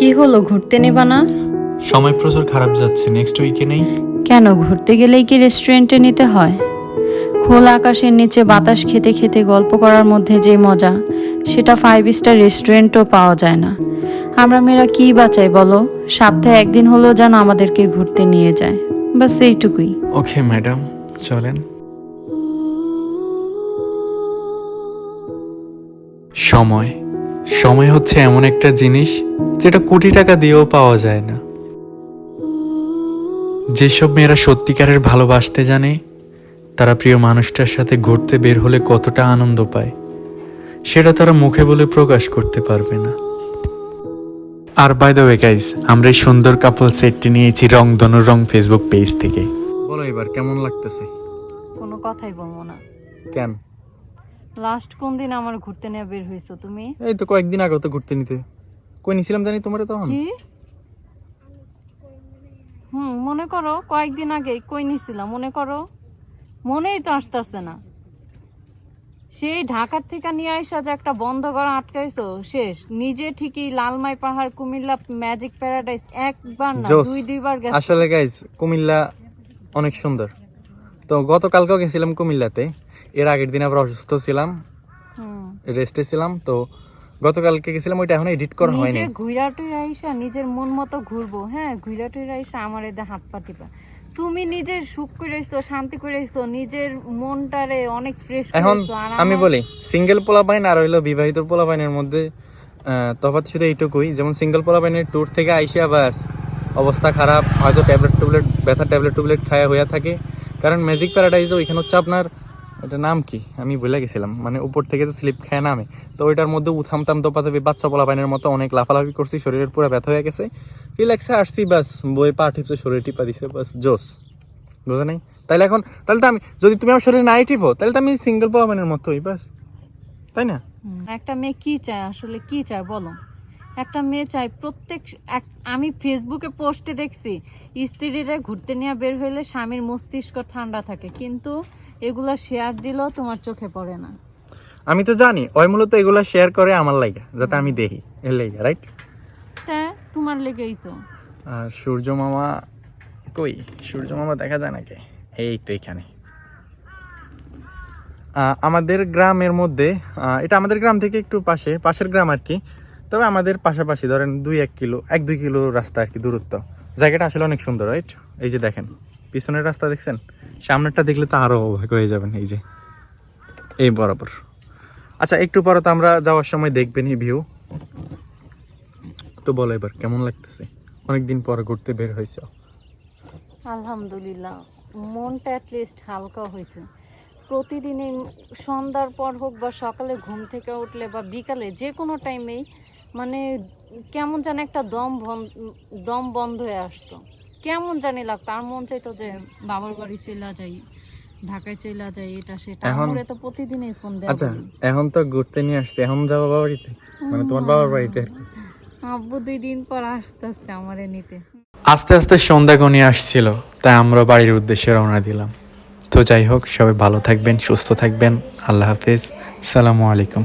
কি হলো ঘুরতে নেবা না? সময় প্রচুর খারাপ যাচ্ছে নেক্সট উইকে নেই? কেন ঘুরতে গেলেই কি রেস্টুরেন্টে নিতে হয়? খোলা আকাশের নিচে বাতাস খেতে খেতে গল্প করার মধ্যে যে মজা সেটা ফাইভ স্টার রেস্টুরেন্টও পাওয়া যায় না। আমরা মেয়েরা কি বাঁচাই বলো? সপ্তাহে একদিন হলেও যেন আমাদেরকে ঘুরতে নিয়ে যায়। বাস এইটুকুই। ওকে ম্যাডাম চলেন। সময়। সময় হচ্ছে এমন একটা জিনিস যেটা কোটি টাকা দিয়েও পাওয়া যায় না। যেসব মেয়েরা সত্যিকারের ভালোবাসতে জানে তারা প্রিয় মানুষটার সাথে ঘুরতে বের হলে কতটা আনন্দ পায় সেটা তারা মুখে বলে প্রকাশ করতে পারবে না। আর বাই দ্য ওয়ে গাইস আমরা এই সুন্দর কাপল সেটটি নিয়েছি রং ধনু রং ফেসবুক পেজ থেকে। বলো এবার কেমন লাগতেছে? কোনো কথাই বলব না। কেন? লাস্ট কোন দিন আমার ঘুরতে নিয়ে বের হয়েছো তুমি? এই তো কয়েকদিন আগে তো ঘুরতে নিতে। কই নিছিলাম জানি তোমারে তখন? কি? হুম মনে করো কয়েকদিন আগে কই নিছিলাম মনে করো? মনেই তো আসতেছে না। সেই ঢাকার থেকে নিয়ে আসা যে একটা বন্ধ করা আটকাইছো শেষ। নিজে ঠিকই লালমাই পাহাড় কুমিল্লা ম্যাজিক প্যারাডাইস একবার না। দুই দুইবার গেছে। আসলে গাইজ কুমিল্লা অনেক সুন্দর। তো গতকালকেও গেছিলাম কুমিল্লাতে। এর আগের দিন আবার অসুস্থ ছিলাম। রেস্টে ছিলাম তো গতকালকে গেছিলাম ওইটা এখন এডিট করা হয়নি। নিজে ঘুইরাটুই আইসা নিজের মন মতো ঘুরবো হ্যাঁ ঘুইরাটুই আইসা আমার এদের হাত পা টিপা। তুমি নিজের সুখ করেছ শান্তি করেছ নিজের মনটারে অনেক ফ্রেশ এখন আমি বলি সিঙ্গেল পোলাপাইন আর হইল বিবাহিত পোলাপাইনের মধ্যে তফাৎ শুধু এইটুকুই যেমন সিঙ্গেল পোলাপাইনের ট্যুর থেকে আইসা বাস অবস্থা খারাপ হয়তো ট্যাবলেট টুবলেট ব্যথা ট্যাবলেট টুবলেট খায়া হইয়া থাকে। কারণ ম্যাজিক প্যারাডাইজে ওইখানে হচ্ছে আপনার এটা নাম কি? আমি ভুলে গেছিলাম। মানে উপর থেকে যে স্লিপ খায় নামে। তো ওইটার মধ্যে উথামতাম দোপাতাপি বাচ্চা পোলাপাইনের মতো অনেক লাফালাফি করছি, শরীরের পুরো ব্যথা হয়ে গেছে। রিল্যাক্সে আসছি, বাস। বই পা টিপছে, শরীর টিপা দিছে, বাস। জোস। বুঝা নাই? তাহলে এখন তাহলে তো আমি, যদি তুমি আমার শরীরে নাই টিপো তাহলে তো আমি সিঙ্গেল পোলাপাইনের মতোই, বাস। তাই না? একটা মেয়ে কি চায়? আসলে কি চায়? বলো। একটা মেয়ে চাই। প্রত্যেক আমি ফেসবুকে পোস্টে দেখছি স্ত্রীরা ঘুরতে নিয়ে বের হইলে স্বামীর মস্তিষ্ক ঠান্ডা থাকে কিন্তু এগুলা শেয়ার দিলেও তোমার চোখে পড়ে না। আমি তো জানি ওই মূলত এগুলো শেয়ার করে আমার লাগে যাতে আমি দেখি এর লাগে রাইট হ্যাঁ তোমার লেগেই তো। আর সূর্য মামা কই? সূর্য মামা দেখা যায় নাকি? এই তো এখানে। আমাদের গ্রামের মধ্যে এটা আমাদের গ্রাম থেকে একটু পাশে পাশের গ্রাম আর কি। তবে আমাদের পাশাপাশি ধরেন দুই এক কিলো, এক দুই কিলো রাস্তা আর কি দূরত্ব। জায়গাটা আসলে অনেক সুন্দর রাইট এই যে দেখেন, পিছনের রাস্তা দেখছেন? সামনেরটা দেখলে তো আরও অবাক হয়ে যাবেন, এই যে। এই বরাবর। আচ্ছা একটু পরে তো আমরা যাওয়ার সময় দেখবেন এই ভিউ তো বলো এবার, কেমন লাগতেছে? অনেকদিন পর ঘুরতে বের হয়েছে। আলহামদুলিল্লাহ, মনটা অ্যাটলিস্ট হালকা হয়েছে। প্রতিদিনই সন্ধ্যার পর হোক বা সকালে ঘুম থেকে উঠলে বা বিকালে যে কোনো টাইমেই মানে কেমন জানি একটা দম দম বন্ধ হয়ে আসতো। কেমন জানি লাগতো আর মন চাইতো যে বাবার বাড়ি চলে যাই ঢাকায় চলে যাই এটা সেটা। আমরা তো প্রতিদিনই ফোন দেওয়া আচ্ছা এখন তো ঘুরতে নিয়ে আসছে এখন যাব বাবার বাড়িতে? মানে তোমার বাবার বাড়িতে আব্বু দুই দিন পর আসতেছে আমারে নিতে। আস্তে আস্তে সন্ধ্যা গনিয়ে আসছিল তাই আমরা বাড়ির উদ্দেশ্যে রওনা দিলাম। তো যাই হোক সবাই ভালো থাকবেন সুস্থ থাকবেন। আল্লাহ হাফেজ। সালামু আলাইকুম।